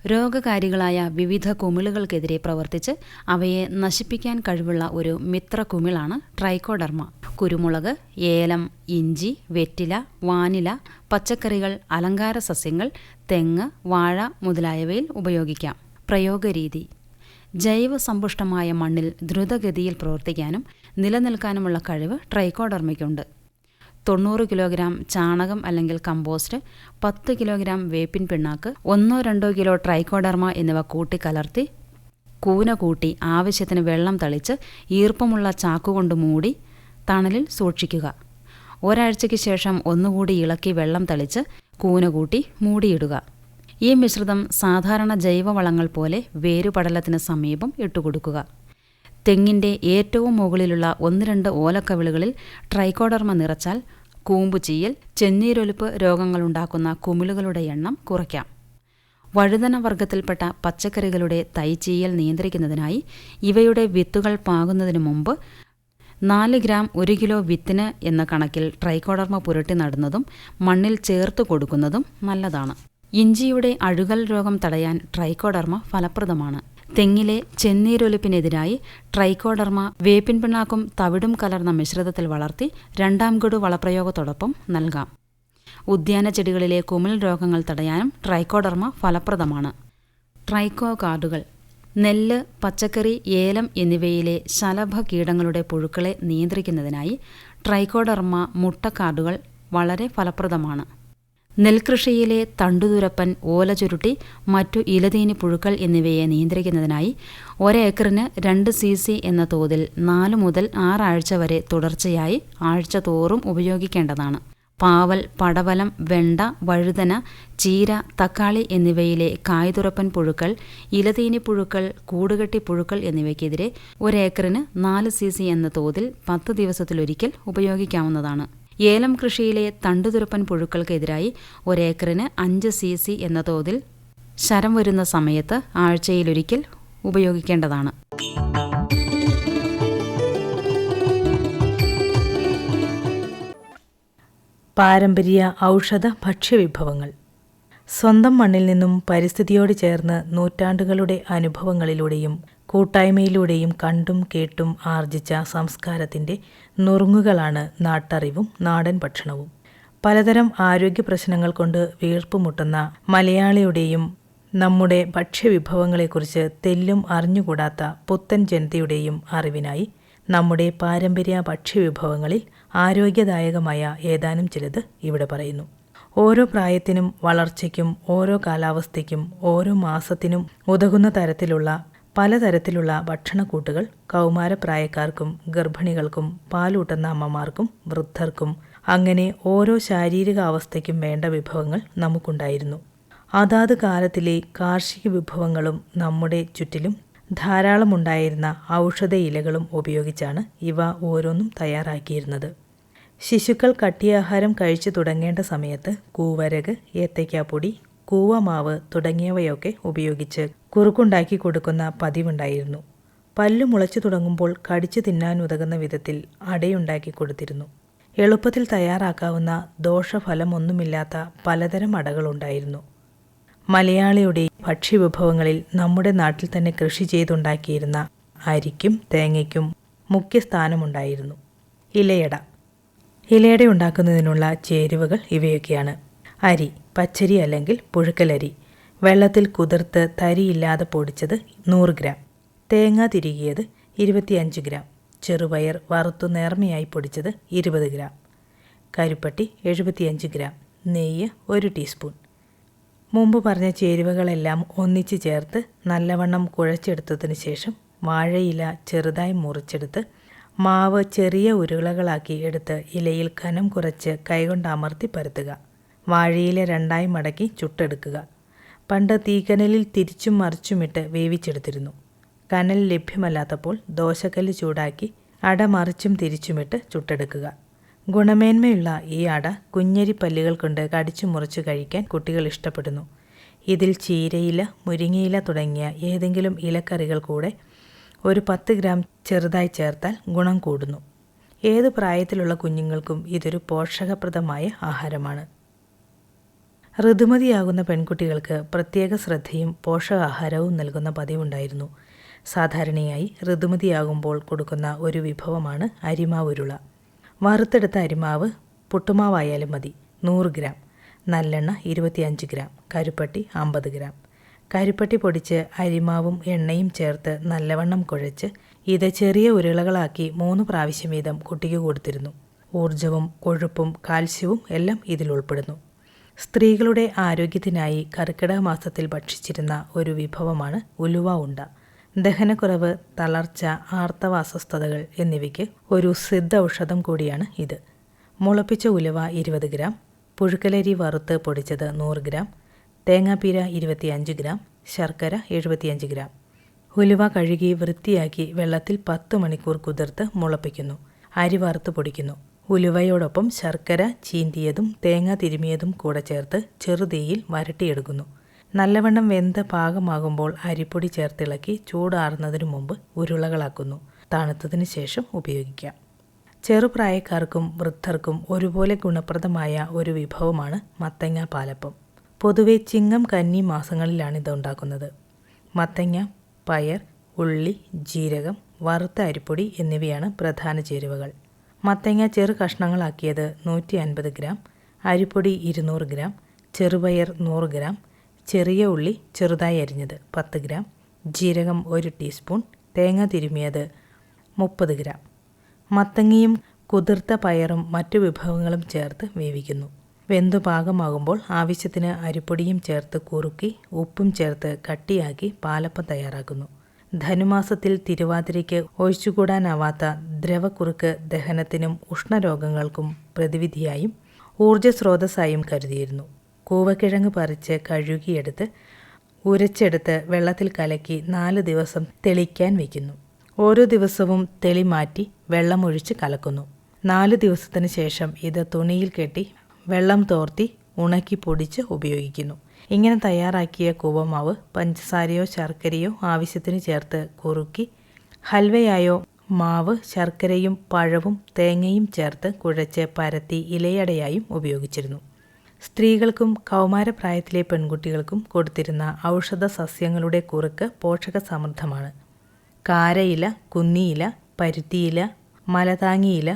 രോഗകാരികളായ വിവിധ കുമിളുകൾക്കെതിരെ പ്രവർത്തിച്ച് അവയെ നശിപ്പിക്കാൻ കഴിവുള്ള ഒരു മിത്ര കുമിളാണ് ട്രൈക്കോഡർമ. കുരുമുളക് ഏലം ഇഞ്ചി വെറ്റില വാനില പച്ചക്കറികൾ അലങ്കാര സസ്യങ്ങൾ തെങ്ങ് വാഴ മുതലായവയിൽ ഉപയോഗിക്കാം. പ്രയോഗരീതി. ജൈവസമ്പുഷ്ടമായ മണ്ണിൽ ദ്രുതഗതിയിൽ പ്രവർത്തിക്കാനും നിലനിൽക്കാനുമുള്ള കഴിവ് ട്രൈക്കോഡർമയ്ക്കുണ്ട്. തൊണ്ണൂറ് കിലോഗ്രാം ചാണകം അല്ലെങ്കിൽ കമ്പോസ്റ്റ് പത്ത് കിലോഗ്രാം വേപ്പിൻ പിണ്ണാക്ക് ഒന്നോ രണ്ടോ കിലോ ട്രൈക്കോഡർമ എന്നിവ കൂട്ടിക്കലർത്തി കൂന കൂട്ടി ആവശ്യത്തിന് വെള്ളം തളിച്ച് ഈർപ്പമുള്ള ചാക്കുകൊണ്ട് മൂടി തണലിൽ സൂക്ഷിക്കുക. ഒരാഴ്ചയ്ക്ക് ശേഷം ഒന്നുകൂടി ഇളക്കി വെള്ളം തളിച്ച് കൂന കൂട്ടി മൂടിയിടുക. ഈ മിശ്രിതം സാധാരണ ജൈവവളങ്ങൾ പോലെ വേരുപടലത്തിന് സമീപം ഇട്ടുകൊടുക്കുക. തെങ്ങിന്റെ ഏറ്റവും മുകളിലുള്ള ഒന്ന് രണ്ട് ഓലക്കവിളുകളിൽ ട്രൈക്കോഡർമ നിറച്ചാൽ കൂമ്പുചീയൽ ചെന്നീരൊലിപ്പ് രോഗങ്ങളുണ്ടാക്കുന്ന കുമിളുകളുടെ എണ്ണം കുറയ്ക്കാം. വഴുതന വർഗത്തിൽപ്പെട്ട പച്ചക്കറികളുടെ തൈചീയൽ നിയന്ത്രിക്കുന്നതിനായി ഇവയുടെ വിത്തുകൾ പാകുന്നതിന് മുമ്പ് നാല് ഗ്രാം ഒരു കിലോ വിത്തിന് എന്ന കണക്കിൽ ട്രൈക്കോഡർമ പുരട്ടി നടുന്നതും മണ്ണിൽ ചേർത്ത് കൊടുക്കുന്നതും നല്ലതാണ്. ഇഞ്ചിയുടെ അഴുകൽ രോഗം തടയാൻ ട്രൈക്കോഡർമ ഫലപ്രദമാണ്. തെങ്ങിലെ ചെന്നീരൊലിപ്പിനെതിരായി ട്രൈക്കോഡർമ വേപ്പിൻ പിണ്ണാക്കും തവിടും കലർന്ന മിശ്രിതത്തിൽ വളർത്തി രണ്ടാം ഗഡു വളപ്രയോഗത്തോടൊപ്പം നൽകാം. ഉദ്യാന ചെടികളിലെ കുമിൾ രോഗങ്ങൾ തടയാനും ട്രൈക്കോഡർമ ഫലപ്രദമാണ്. ട്രൈക്കോ കാർഡുകൾ നെല്ല് പച്ചക്കറി ഏലം എന്നിവയിലെ ശലഭ കീടങ്ങളുടെ പുഴുക്കളെ നിയന്ത്രിക്കുന്നതിനായി ട്രൈക്കോഡർമ മുട്ടക്കാർഡുകൾ വളരെ ഫലപ്രദമാണ്. നെൽകൃഷിയിലെ തണ്ടുതുരപ്പൻ ഓല ചുരുട്ടി മറ്റു ഇലതീനി പുഴുക്കൾ എന്നിവയെ നിയന്ത്രിക്കുന്നതിനായി ഒരേക്കറിന് രണ്ട് സി സി എന്ന തോതിൽ നാല് മുതൽ ആറാഴ്ച വരെ തുടർച്ചയായി ആഴ്ച തോറും ഉപയോഗിക്കേണ്ടതാണ്. പാവൽ പടവലം വെണ്ട വഴുതന ചീര തക്കാളി എന്നിവയിലെ കായ്തുറപ്പൻ പുഴുക്കൾ ഇലതീനി പുഴുക്കൾ കൂടുകെട്ടി പുഴുക്കൾ എന്നിവയ്ക്കെതിരെ ഒരേക്കറിന് നാല് സി സി എന്ന തോതിൽ പത്ത് ദിവസത്തിലൊരിക്കൽ ഉപയോഗിക്കാവുന്നതാണ്. ഏലം കൃഷിയിലെ തണ്ടുതുരപ്പൻ പുഴുക്കൾക്കെതിരായി ഒരേക്കറിന് അഞ്ച് സി സി എന്ന തോതിൽ ശരം വരുന്ന സമയത്ത് ആഴ്ചയിലൊരിക്കൽ ഉപയോഗിക്കേണ്ടതാണ്. പാരമ്പര്യ ഔഷധ ഭക്ഷ്യവിഭവങ്ങൾ. സ്വന്തം മണ്ണിൽ നിന്നും പരിസ്ഥിതിയോട് ചേർന്ന് നൂറ്റാണ്ടുകളുടെ അനുഭവങ്ങളിലൂടെയും കൂട്ടായ്മയിലൂടെയും കണ്ടും കേട്ടും ആർജിച്ച സംസ്കാരത്തിന്റെ നുറുങ്ങുകളാണ് നാട്ടറിവും നാടൻ ഭക്ഷണവും. പലതരം ആരോഗ്യ പ്രശ്നങ്ങൾ കൊണ്ട് വീർപ്പുമുട്ടുന്ന മലയാളിയുടെയും നമ്മുടെ ഭക്ഷ്യവിഭവങ്ങളെക്കുറിച്ച് തെല്ലും അറിഞ്ഞുകൂടാത്ത പുത്തൻ ജനതയുടെയും അറിവിനായി നമ്മുടെ പാരമ്പര്യ ഭക്ഷ്യവിഭവങ്ങളിൽ ആരോഗ്യദായകമായ ഏതാനും ചിലത് ഇവിടെ പറയുന്നു. ഓരോ പ്രായത്തിനും വളർച്ചയ്ക്കും ഓരോ കാലാവസ്ഥയ്ക്കും ഓരോ മാസത്തിനും ഉതകുന്ന തരത്തിലുള്ള പലതരത്തിലുള്ള ഭക്ഷണക്കൂട്ടുകൾ കൗമാരപ്രായക്കാർക്കും ഗർഭിണികൾക്കും പാലൂട്ടുന്ന അമ്മമാർക്കും വൃദ്ധർക്കും അങ്ങനെ ഓരോ ശാരീരിക അവസ്ഥയ്ക്കും വേണ്ട വിഭവങ്ങൾ നമുക്കുണ്ടായിരുന്നു. അതാത് കാലത്തിലെ കാർഷിക വിഭവങ്ങളും നമ്മുടെ ചുറ്റിലും ധാരാളമുണ്ടായിരുന്ന ഔഷധ ഇലകളും ഉപയോഗിച്ചാണ് ഇവ ഓരോന്നും തയ്യാറാക്കിയിരുന്നത്. ശിശുക്കൾ കട്ടിയാഹാരം കഴിച്ചു തുടങ്ങേണ്ട സമയത്ത് കൂവരക് ഏത്തയ്ക്കാപ്പൊടി കൂവമാവ് തുടങ്ങിയവയൊക്കെ ഉപയോഗിച്ച് കുറുക്കുണ്ടാക്കി കൊടുക്കുന്ന പതിവുണ്ടായിരുന്നു. പല്ലു മുളച്ചു തുടങ്ങുമ്പോൾ കടിച്ചു തിന്നാൻ ഉതകുന്ന വിധത്തിൽ അടയുണ്ടാക്കി കൊടുത്തിരുന്നു. എളുപ്പത്തിൽ തയ്യാറാക്കാവുന്ന ദോഷഫലമൊന്നുമില്ലാത്ത പലതരം അടകളുണ്ടായിരുന്നു. മലയാളിയുടെ ഭക്ഷ്യവിഭവങ്ങളിൽ നമ്മുടെ നാട്ടിൽ തന്നെ കൃഷി ചെയ്തുണ്ടാക്കിയിരുന്ന അരിക്കും തേങ്ങയ്ക്കും മുഖ്യസ്ഥാനമുണ്ടായിരുന്നു ഇലയട ഇലയട. ഉണ്ടാക്കുന്നതിനുള്ള ചേരുവകൾ ഇവയൊക്കെയാണ്. അരി. പച്ചരി അല്ലെങ്കിൽ പുഴുക്കലരി. വെള്ളത്തിൽ കുതിർത്ത് തരിയില്ലാതെ പൊടിച്ചത് നൂറ് ഗ്രാം. തേങ്ങ തിരികിയത് ഇരുപത്തിയഞ്ച് ഗ്രാം. ചെറുപയർ വറുത്തു നേർമയായി പൊടിച്ചത് ഇരുപത് ഗ്രാം. കരിപ്പട്ടി എഴുപത്തിയഞ്ച് ഗ്രാം. നെയ്യ് ഒരു ടീസ്പൂൺ. മുമ്പ് പറഞ്ഞ ചേരുവകളെല്ലാം ഒന്നിച്ച് ചേർത്ത് നല്ലവണ്ണം കുഴച്ചെടുത്തതിന് ശേഷം വാഴയില ചെറുതായി മുറിച്ചെടുത്ത് മാവ് ചെറിയ ഉരുളകളാക്കി എടുത്ത് ഇലയിൽ കനം കുറച്ച് കൈകൊണ്ട് അമർത്തി പരത്തുക. വാഴയില രണ്ടായി മടക്കി ചുട്ടെടുക്കുക. പണ്ട് തീക്കനലിൽ തിരിച്ചും മറിച്ചുമിട്ട് വേവിച്ചെടുത്തിരുന്നു. കനൽ ലഭ്യമല്ലാത്തപ്പോൾ ദോശക്കല്ല് ചൂടാക്കി അട മറിച്ചും തിരിച്ചുമിട്ട് ചുട്ടെടുക്കുക. ഗുണമേന്മയുള്ള ഈ അട കുഞ്ഞരി പല്ലുകൾ കൊണ്ട് കടിച്ചു മുറിച്ച് കഴിക്കാൻ കുട്ടികൾ ഇഷ്ടപ്പെടുന്നു. ഇതിൽ ചീരയില മുരിങ്ങയില തുടങ്ങിയ ഏതെങ്കിലും ഇലക്കറികൾ കൂടെ ഒരു പത്ത് ഗ്രാം ചെറുതായി ചേർത്താൽ ഗുണം കൂടുന്നു. ഏത് പ്രായത്തിലുള്ള കുഞ്ഞുങ്ങൾക്കും ഇതൊരു പോഷകപ്രദമായ ആഹാരമാണ്. ഋതുമതിയാകുന്ന പെൺകുട്ടികൾക്ക് പ്രത്യേക ശ്രദ്ധയും പോഷകാഹാരവും നൽകുന്ന പതിവുണ്ടായിരുന്നു. സാധാരണയായി ഋതുമതിയാകുമ്പോൾ കൊടുക്കുന്ന ഒരു വിഭവമാണ് അരിമാവുരുള. വറുത്തെടുത്ത അരിമാവ് പുട്ടുമാവായാലും മതി നൂറ് ഗ്രാം. നല്ലെണ്ണ ഇരുപത്തിയഞ്ച് ഗ്രാം കരുപ്പട്ടി അമ്പത് ഗ്രാം. കരുപ്പട്ടി പൊടിച്ച് അരിമാവും എണ്ണയും ചേർത്ത് നല്ലവണ്ണം കുഴച്ച് ഇത് ചെറിയ ഉരുളകളാക്കി മൂന്ന് പ്രാവശ്യം വീതം കുട്ടിക്ക് കൊടുത്തിരുന്നു. ഊർജവും കൊഴുപ്പും കാൽസ്യവും എല്ലാം ഇതിൽ ഉൾപ്പെടുന്നു. സ്ത്രീകളുടെ ആരോഗ്യത്തിനായി കർക്കിടക മാസത്തിൽ ഭക്ഷിച്ചിരുന്ന ഒരു വിഭവമാണ് ഉലുവ ഉണ്ട. ദഹനക്കുറവ് തളർച്ച ആർത്തവ അസ്വസ്ഥതകൾ എന്നിവയ്ക്ക് ഒരു സിദ്ധ ഔഷധം കൂടിയാണ് ഇത്. മുളപ്പിച്ച ഉലുവ ഇരുപത് ഗ്രാം പുഴുക്കലരി വറുത്ത് പൊടിച്ചത് നൂറ് ഗ്രാം തേങ്ങാപ്പീര ഇരുപത്തിയഞ്ച് ഗ്രാം ശർക്കര എഴുപത്തിയഞ്ച് ഗ്രാം. ഉലുവ കഴുകി വൃത്തിയാക്കി വെള്ളത്തിൽ പത്ത് മണിക്കൂർ കുതിർത്ത് മുളപ്പിക്കുന്നു. അരി വറുത്ത് പൊടിക്കുന്നു. ഉലുവയോടൊപ്പം ശർക്കര ചീന്തിയതും തേങ്ങ തിരുമിയതും കൂടെ ചേർത്ത് ചെറുതീയിൽ വരട്ടിയെടുക്കുന്നു. നല്ലവണ്ണം വെന്ത പാകമാകുമ്പോൾ അരിപ്പൊടി ചേർത്തിളക്കി ചൂടാറുന്നതിന് മുമ്പ് ഉരുളകളാക്കുന്നു. തണുത്തതിന് ശേഷം ഉപയോഗിക്കാം. ചെറുപ്രായക്കാർക്കും വൃദ്ധർക്കും ഒരുപോലെ ഗുണപ്രദമായ ഒരു വിഭവമാണ് മത്തങ്ങ പാലപ്പം. പൊതുവെ ചിങ്ങം കന്നി മാസങ്ങളിലാണ് ഇത് ഉണ്ടാക്കുന്നത് മത്തങ്ങ പയർ ഉള്ളി ജീരകം വറുത്ത അരിപ്പൊടി എന്നിവയാണ് പ്രധാന ചേരുവകൾ. മത്തങ്ങ ചെറു കഷ്ണങ്ങളാക്കിയത് നൂറ്റി അൻപത് ഗ്രാം അരിപ്പൊടി ഇരുന്നൂറ് ഗ്രാം ചെറുപയർ നൂറ് ഗ്രാം ചെറിയ ഉള്ളി ചെറുതായി അരിഞ്ഞത് പത്ത് ഗ്രാം ജീരകം ഒരു ടീസ്പൂൺ തേങ്ങ തിരുമിയത് മുപ്പത് ഗ്രാം. മത്തങ്ങയും കുതിർത്ത പയറും മറ്റു വിഭവങ്ങളും ചേർത്ത് വേവിക്കുന്നു. വെന്തു പാകമാകുമ്പോൾ ആവശ്യത്തിന് അരിപ്പൊടിയും ചേർത്ത് കുറുക്കി ഉപ്പും ചേർത്ത് കട്ടിയാക്കി പാലപ്പം തയ്യാറാക്കുന്നു. ധനുമാസത്തിൽ തിരുവാതിരയ്ക്ക് ഒഴിച്ചുകൂടാനാവാത്ത ദ്രവക്കുറുക്ക് ദഹനത്തിനും ഉഷ്ണരോഗങ്ങൾക്കും പ്രതിവിധിയായും ഊർജസ്രോതസ്സായും കരുതിയിരുന്നു. കൂവക്കിഴങ്ങ് പറിച്ച് കഴുകിയെടുത്ത് ഉരച്ചെടുത്ത് വെള്ളത്തിൽ കലക്കി നാല് ദിവസം തെളിക്കാൻ വയ്ക്കുന്നു ഓരോ ദിവസവും തെളി മാറ്റി വെള്ളമൊഴിച്ച് കലക്കുന്നു. നാല് ദിവസത്തിന് ശേഷം ഇത് തുണിയിൽ കെട്ടി വെള്ളം തോർത്തി ഉണക്കി പൊടിച്ച് ഉപയോഗിക്കുന്നു. ഇങ്ങനെ തയ്യാറാക്കിയ കൂവമാവ് പഞ്ചസാരയോ ശർക്കരയോ ആവശ്യത്തിന് ചേർത്ത് കുറുക്കി ഹൽവയായോ മാവ് ശർക്കരയും പഴവും തേങ്ങയും ചേർത്ത് കുഴച്ച് പരത്തി ഇലയടയായും ഉപയോഗിച്ചിരുന്നു. സ്ത്രീകൾക്കും കൗമാരപ്രായത്തിലെ പെൺകുട്ടികൾക്കും കൊടുത്തിരുന്ന ഔഷധ സസ്യങ്ങളുടെ കുറുക്ക് പോഷകസമൃദ്ധമാണ്. കാരയില കുന്നിയില പരുത്തിയില മലതാങ്ങിയില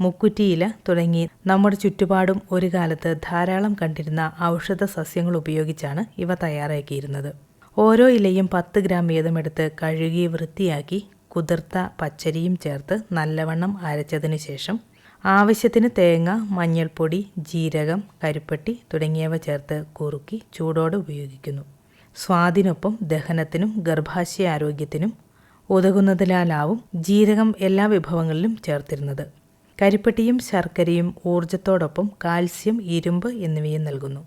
മുക്കുറ്റിയില തുടങ്ങി. നമ്മുടെ ചുറ്റുപാടും ഒരു കാലത്ത് ധാരാളം കണ്ടിരുന്ന ഔഷധ സസ്യങ്ങൾ ഉപയോഗിച്ചാണ് ഇവ തയ്യാറാക്കിയിരുന്നത്. ഓരോ ഇലയും പത്ത് ഗ്രാം വീതമെടുത്ത് കഴുകി വൃത്തിയാക്കി കുതിർത്ത പച്ചരിയും ചേർത്ത് നല്ലവണ്ണം അരച്ചതിന് ശേഷം ആവശ്യത്തിന് തേങ്ങ മഞ്ഞൾപ്പൊടി ജീരകം കരിപ്പട്ടി തുടങ്ങിയവ ചേർത്ത് കുറുക്കി ചൂടോടെ ഉപയോഗിക്കുന്നു. സ്വാദിനൊപ്പം ദഹനത്തിനും ഗർഭാശയ ആരോഗ്യത്തിനും ഉതകുന്നതിനാലാവും ജീരകം എല്ലാ വിഭവങ്ങളിലും ചേർത്തിരുന്നത്. കരിപ്പട്ടിയും ശർക്കരയും ഊർജത്തോടൊപ്പം കാൽസ്യം ഇരുമ്പ് എന്നിവയും നൽകുന്നു.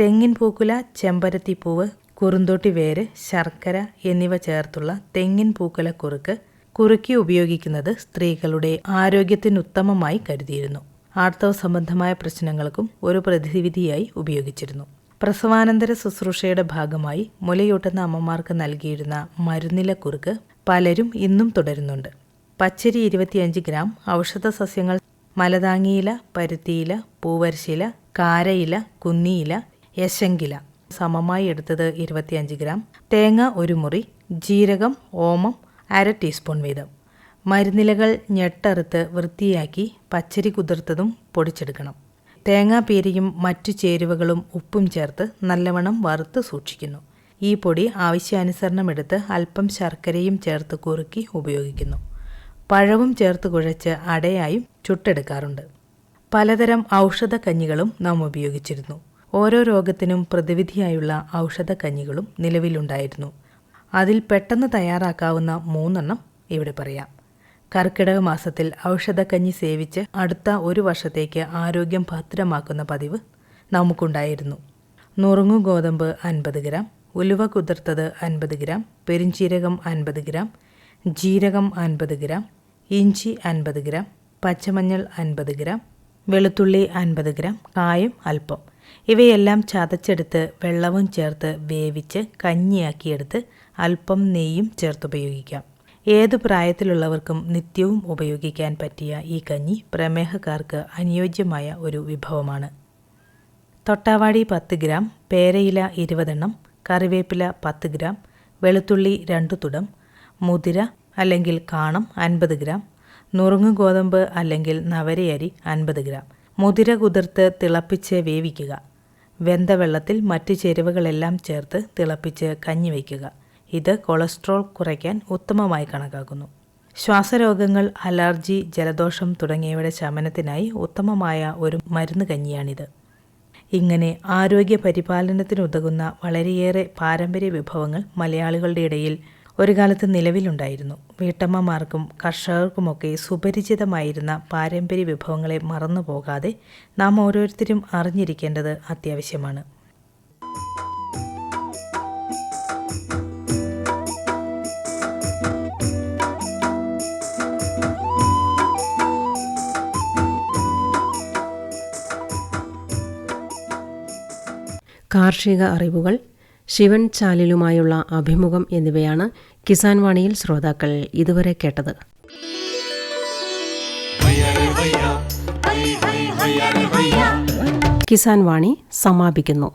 തെങ്ങിൻ പൂക്കുല ചെമ്പരത്തിപ്പൂവ് കുറുന്തോട്ടി വേര് ശർക്കര എന്നിവ ചേർത്തുള്ള തെങ്ങിൻ പൂക്കുല കുറുക്ക് കുറുക്കി ഉപയോഗിക്കുന്നത് സ്ത്രീകളുടെ ആരോഗ്യത്തിനുത്തമമായി കരുതിയിരുന്നു. ആർത്തവ സംബന്ധമായ പ്രശ്നങ്ങൾക്കും ഒരു പ്രതിവിധിയായി ഉപയോഗിച്ചിരുന്നു. പ്രസവാനന്തര ശുശ്രൂഷയുടെ ഭാഗമായി മുലയൂട്ടുന്ന അമ്മമാർക്ക് നൽകിയിരുന്ന മരുന്നില കുറുക്ക് പലരും ഇന്നും തുടരുന്നുണ്ട്. പച്ചരി ഇരുപത്തിയഞ്ച് ഗ്രാം ഔഷധ സസ്യങ്ങൾ മലതാങ്ങിയില പരുത്തിയില പൂവരശില കാരയില കുന്നിയില യശങ്കില. സമമായി എടുത്തത് ഇരുപത്തിയഞ്ച് ഗ്രാം. തേങ്ങ ഒരു മുറി ജീരകം ഓമം അര ടീസ്പൂൺ വീതം. മരുന്നിലകൾ ഞെട്ടറുത്ത് വൃത്തിയാക്കി പച്ചരി കുതിർത്തതും പൊടിച്ചെടുക്കണം. തേങ്ങാപ്പീരിയും മറ്റു ചേരുവകളും ഉപ്പും ചേർത്ത് നല്ലവണ്ണം വറുത്ത് സൂക്ഷിക്കുന്നു. ഈ പൊടി ആവശ്യാനുസരണം എടുത്ത് അല്പം ശർക്കരയും ചേർത്ത് കുറുക്കി ഉപയോഗിക്കുന്നു. പഴവും ചേർത്ത് കുഴച്ച് അടയായും ചുട്ടെടുക്കാറുണ്ട്. പലതരം ഔഷധ കഞ്ഞികളും നാം ഉപയോഗിച്ചിരുന്നു. ഓരോ രോഗത്തിനും പ്രതിവിധിയായുള്ള ഔഷധ കഞ്ഞികളും നിലവിലുണ്ടായിരുന്നു. അതിൽ പെട്ടെന്ന് തയ്യാറാക്കാവുന്ന മൂന്നെണ്ണം ഇവിടെ പറയാം. കർക്കിടക മാസത്തിൽ ഔഷധക്കഞ്ഞി സേവിച്ച് അടുത്ത ഒരു വർഷത്തേക്ക് ആരോഗ്യം ഭദ്രമാക്കുന്ന പതിവ് നമുക്കുണ്ടായിരുന്നു. നുറുങ്ങു ഗോതമ്പ് അൻപത് ഗ്രാം ഉലുവ കുതിർത്തത് അൻപത് ഗ്രാം പെരിഞ്ചീരകം അൻപത് ഗ്രാം ജീരകം അൻപത് ഗ്രാം ഇഞ്ചി അൻപത് ഗ്രാം പച്ചമഞ്ഞൾ അൻപത് ഗ്രാം വെളുത്തുള്ളി അൻപത് ഗ്രാം കായം അല്പം. ഇവയെല്ലാം ചതച്ചെടുത്ത് വെള്ളവും ചേർത്ത് വേവിച്ച് കഞ്ഞിയാക്കിയെടുത്ത് അല്പം നെയ്യും ചേർത്തുപയോഗിക്കാം. ഏത് പ്രായത്തിലുള്ളവർക്കും നിത്യവും ഉപയോഗിക്കാൻ പറ്റിയ ഈ കഞ്ഞി പ്രമേഹക്കാർക്ക് അനുയോജ്യമായ ഒരു വിഭവമാണ്. തൊട്ടാവാടി പത്ത് ഗ്രാം പേരയില ഇരുപതെണ്ണം കറിവേപ്പില പത്ത് ഗ്രാം വെളുത്തുള്ളി രണ്ടു തുടം മുതിര അല്ലെങ്കിൽ കാണം അൻപത് ഗ്രാം നുറുങ്ങ് ഗോതമ്പ് അല്ലെങ്കിൽ നവരയരി അൻപത് ഗ്രാം. മുതിര കുതിർത്ത് തിളപ്പിച്ച് വേവിക്കുക. വെന്ത വെള്ളത്തിൽ മറ്റ് ചേരുവകളെല്ലാം ചേർത്ത് തിളപ്പിച്ച് കഞ്ഞി വയ്ക്കുക. ഇത് കൊളസ്ട്രോൾ കുറയ്ക്കാൻ ഉത്തമമായി കണക്കാക്കുന്നു. ശ്വാസരോഗങ്ങൾ അലർജി ജലദോഷം തുടങ്ങിയവയുടെ ശമനത്തിനായി ഉത്തമമായ ഒരു മരുന്ന് കഞ്ഞിയാണിത്. ഇങ്ങനെ ആരോഗ്യ പരിപാലനത്തിനുതകുന്ന വളരെയേറെ പാരമ്പര്യ വിഭവങ്ങൾ മലയാളികളുടെ ഇടയിൽ ഒരു കാലത്ത് നിലവിലുണ്ടായിരുന്നു. വീട്ടമ്മമാർക്കും കർഷകർക്കുമൊക്കെ സുപരിചിതമായിരുന്ന പാരമ്പര്യ വിഭവങ്ങളെ മറന്നു പോകാതെ നാം ഓരോരുത്തരും അറിഞ്ഞിരിക്കേണ്ടത് അത്യാവശ്യമാണ്. കാർഷിക അറിവുകൾ ശിവൻ ചാലിലുമായുള്ള അഭിമുഖം എന്നിവയാണ് കിസാൻ വാണിയിൽ ശ്രോതാക്കൾ ഇതുവരെ കേട്ടത്. കിസാൻ വാണി സമാപിക്കുന്നു.